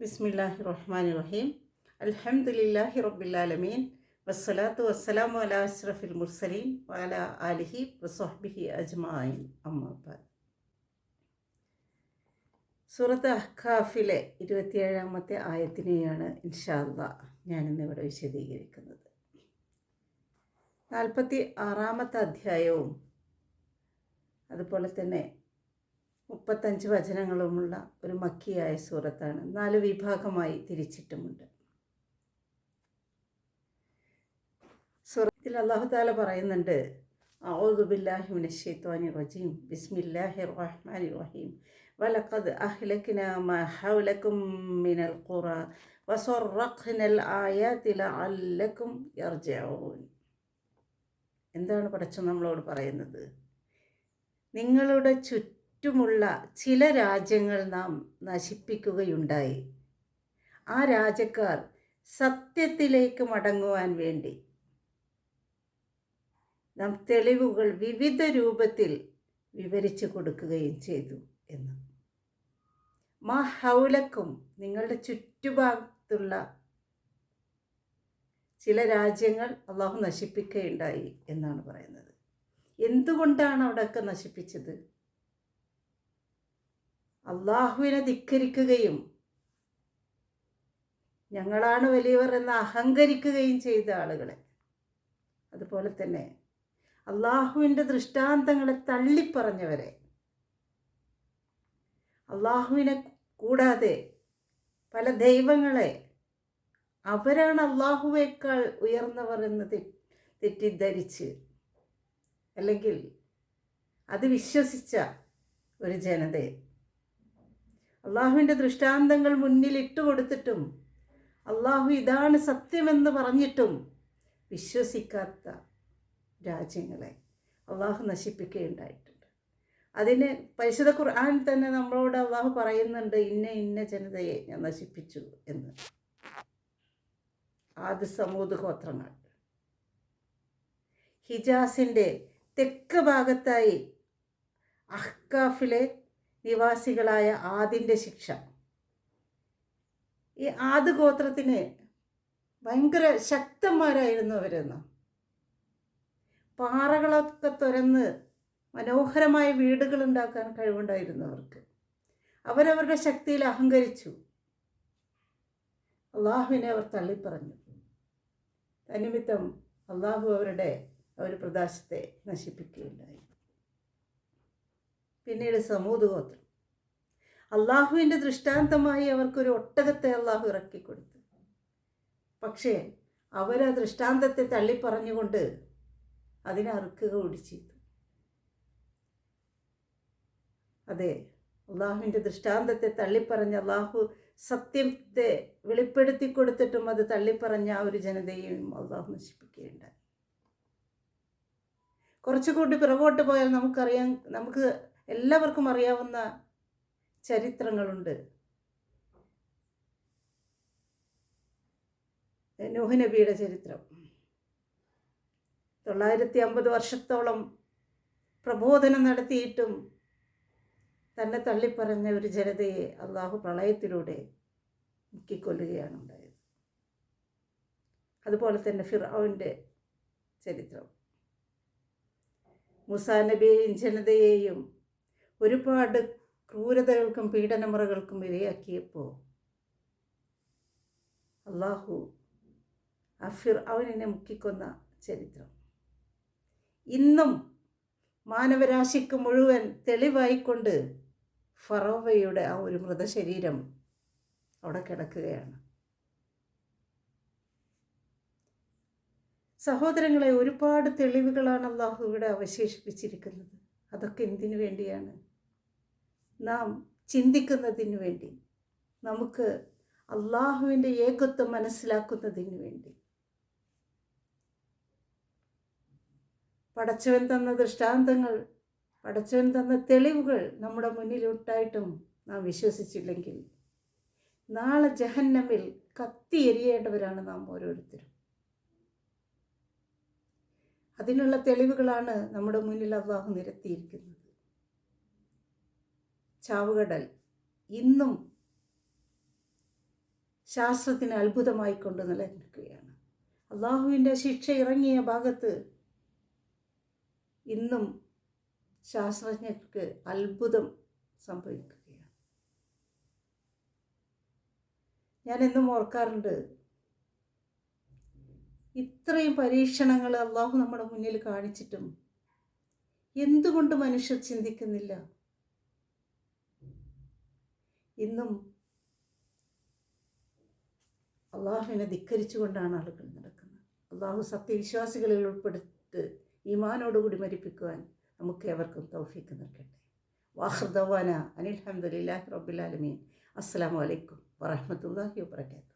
ബിസ്മില്ലാഹി റഹ്മാൻ റഹീം അൽഹംദുലില്ലാഹി റബ്ബില്ലാലമീൻ വസ്സലാത്തു വസ്സലാമു അലാ അഷ്റഫിൽ മുർസലീൻ വാല ആലിഹി വസ്വഹ്ബിഹി അജ്മായിൻ അമ്മാബാദ് സൂറത്ത് അഹ്ഖാഫിലെ ഇരുപത്തിയേഴാമത്തെ ആയത്തിനെയാണ് ഇൻഷാല്ല ഞാനിന്നിവിടെ വിശദീകരിക്കുന്നത്. നാൽപ്പത്തി ആറാമത്തെ അധ്യായവും അതുപോലെ തന്നെ മുപ്പത്തഞ്ച് വചനങ്ങളുമുള്ള ഒരു മക്കിയായ സൂറത്താണ്. നാല് വിഭാഗമായി തിരിച്ചിട്ടുമുണ്ട്. സൂറത്തിൽ അള്ളാഹു താല പറയുന്നുണ്ട് റജീം. റഹീം. എന്താണ് പടച്ചു നമ്മളോട് പറയുന്നത്? നിങ്ങളുടെ ചുറ്റുമുള്ള ചില രാജ്യങ്ങൾ നാം നശിപ്പിക്കുകയുണ്ടായി. ആ രാജ്യക്കാർ സത്യത്തിലേക്ക് മടങ്ങുവാൻ വേണ്ടി നാം തെളിവുകൾ വിവിധ രൂപത്തിൽ വിവരിച്ചു കൊടുക്കുകയും ചെയ്തു എന്ന്. മാ ഹൗലക്കും നിങ്ങളുടെ ചുറ്റുഭാഗത്തുള്ള ചില രാജ്യങ്ങൾ അള്ളാഹു നശിപ്പിക്കുകയുണ്ടായി എന്നാണ് പറയുന്നത്. എന്തുകൊണ്ടാണ് അവിടെയൊക്കെ നശിപ്പിച്ചത്? അള്ളാഹുവിനെ ധിക്കരിക്കുകയും ഞങ്ങളാണ് വലിയവർ എന്ന് അഹങ്കരിക്കുകയും ചെയ്ത ആളുകളെ. അതുപോലെ തന്നെ അള്ളാഹുവിന്റെ ദൃഷ്ടാന്തങ്ങളെ തള്ളിപ്പറഞ്ഞവരെ. അള്ളാഹുവിനെ കൂടാതെ പല ദൈവങ്ങളെ അവരാണ് അള്ളാഹുവേക്കാൾ ഉയർന്നവർ എന്ന് തെറ്റിദ്ധരിച്ച് അല്ലെങ്കിൽ അത് വിശ്വസിച്ച ഒരു ജനതയെ അള്ളാഹുവിന്റെ ദൃഷ്ടാന്തങ്ങൾ മുന്നിൽ ഇട്ടുകൊടുത്തിട്ടും അള്ളാഹു ഇതാണ് സത്യമെന്ന് പറഞ്ഞിട്ടും വിശ്വസിക്കാത്ത രാജ്യങ്ങളെ അള്ളാഹു നശിപ്പിക്കുകയുണ്ടായിട്ടുണ്ട്. അതിന് പരിശുദ്ധ ഖുർആൻ തന്നെ നമ്മളോട് അള്ളാഹു പറയുന്നുണ്ട് ഇന്ന ഇന്ന ജനതയെ ഞാൻ നശിപ്പിച്ചു എന്ന്. ആദ്യ സമൂത് ഗോത്രങ്ങൾ. ഹിജാസിന്റെ തെക്ക് ഭാഗത്തായി അഹ്കാഫിലെ നിവാസികളായ ആദിന്റെ ശിക്ഷ. ഈ ആദ് ഗോത്രത്തിന് ഭയങ്കര ശക്തന്മാരായിരുന്നു അവരെന്ന്. പാറകളൊക്കെ തുരന്ന് മനോഹരമായ വീടുകൾ ഉണ്ടാക്കാൻ കഴിവുണ്ടായിരുന്നു അവർക്ക്. അവരവരുടെ ശക്തിയിൽ അഹങ്കരിച്ചു. അള്ളാഹുവിനെ അവർ തള്ളിപ്പറഞ്ഞു. തന്നിമിത്തം അള്ളാഹു അവരുടെ ഒരു പ്രദേശത്തെ നശിപ്പിക്കുകയുണ്ടായി. പിന്നീട് സമൂത് ഗോത്രം. അള്ളാഹുവിന്റെ ദൃഷ്ടാന്തമായി അവർക്കൊരു ഒട്ടകത്തെ അള്ളാഹു ഇറക്കിക്കൊടുത്തു. പക്ഷേ അവർ ആ ദൃഷ്ടാന്തത്തെ തള്ളിപ്പറഞ്ഞുകൊണ്ട് അതിനെ അറുക്കുക ചെയ്തു. അതെ അള്ളാഹുവിന്റെ ദൃഷ്ടാന്തത്തെ തള്ളിപ്പറഞ്ഞ അള്ളാഹു സത്യത്തെ വെളിപ്പെടുത്തി കൊടുത്തിട്ടും അത് തള്ളിപ്പറഞ്ഞ ആ ഒരു ജനതയെയും അള്ളാഹു നശിപ്പിക്കുകയുണ്ടായി. കുറച്ചുകൂടി പിറകോട്ട് പോയാൽ നമുക്കറിയാം നമുക്ക് എല്ലാവർക്കും അറിയാവുന്ന ചരിത്രങ്ങളുണ്ട്. നൂഹ് നബിയുടെ ചരിത്രം. തൊള്ളായിരത്തി അമ്പത് വർഷത്തോളം പ്രബോധനം നടത്തിയിട്ടും തന്നെ തള്ളിപ്പറഞ്ഞ ഒരു ജനതയെ അള്ളാഹു പ്രളയത്തിലൂടെ മുക്കിക്കൊല്ലുകയാണ് ഉണ്ടായത്. അതുപോലെ തന്നെ ഫിറാവിന്റെ ചരിത്രം. മുസാ നബിയെയും ജനതയെയും ഒരുപാട് ക്രൂരതകൾക്കും പീഡനമുറകൾക്കും ഇരയാക്കിയപ്പോൾ അള്ളാഹു അഫിർ ഫിർ അവനെ മുക്കിക്കൊന്ന ചരിത്രം. ഇന്നും മാനവരാശിക്ക് മുഴുവൻ തെളിവായിക്കൊണ്ട് ഫറോവയുടെ ആ ഒരു മൃതശരീരം അവിടെ കിടക്കുകയാണ്. സഹോദരങ്ങളെ ഒരുപാട് തെളിവുകളാണ് അള്ളാഹു ഇവിടെ അവശേഷിപ്പിച്ചിരിക്കുന്നത്. അതൊക്കെ എന്തിനു വേണ്ടിയാണ്? നാം ചിന്തിക്കുന്നതിന് വേണ്ടി നമുക്ക് അള്ളാഹുവിന്റെ ഏകത്വം മനസ്സിലാക്കുന്നതിന് വേണ്ടി. പടച്ചവൻ തന്ന ദൃഷ്ടാന്തങ്ങൾ പടച്ചവൻ തന്ന തെളിവുകൾ നമ്മുടെ മുന്നിലുണ്ടായിട്ടും നാം വിശ്വസിച്ചില്ലെങ്കിൽ നാളെ ജഹന്നമിൽ കത്തി എരിയേണ്ടവരാണ് നാം ഓരോരുത്തരും. അതിനുള്ള തെളിവുകളാണ് നമ്മുടെ മുന്നിൽ അള്ളാഹു നിരത്തിയിരിക്കുന്നത്. ചാവുകടൽ. ഇന്നും ശാസ്ത്രത്തിന് അത്ഭുതമായി കൊണ്ട് നിലനിൽക്കുകയാണ്. അള്ളാഹുവിന്റെ ശിക്ഷ ഇറങ്ങിയ ഭാഗത്ത് ഇന്നും ശാസ്ത്രജ്ഞർക്ക് അത്ഭുതം സംഭവിക്കുകയാണ്. ഞാൻ എന്നും ഓർക്കാറുണ്ട് ഇത്രയും പരീക്ഷണങ്ങൾ അള്ളാഹു നമ്മുടെ മുന്നിൽ കാണിച്ചിട്ടും എന്തുകൊണ്ട് മനുഷ്യർ ചിന്തിക്കുന്നില്ല? ഇന്നും അള്ളാഹുവിനെ ധിക്കരിച്ചുകൊണ്ടാണ് ആളുകൾ നടക്കുന്നത്. അള്ളാഹു സത്യവിശ്വാസികളിൽ ഉൾപ്പെടുത്ത് ഈമാനോടുകൂടി മരിപ്പിക്കുവാൻ നമുക്ക് ഏവർക്കും തൗഫീക്ക് നൽകട്ടെ. വാഹൃദവാന അനിൽ അഹമ്മദില്ലാഹി റബ്ബുലാലമീൻ അസ്സാം വലൈക്കും വറഹമത്തല്ലാഹി വാബർക്കാത്തു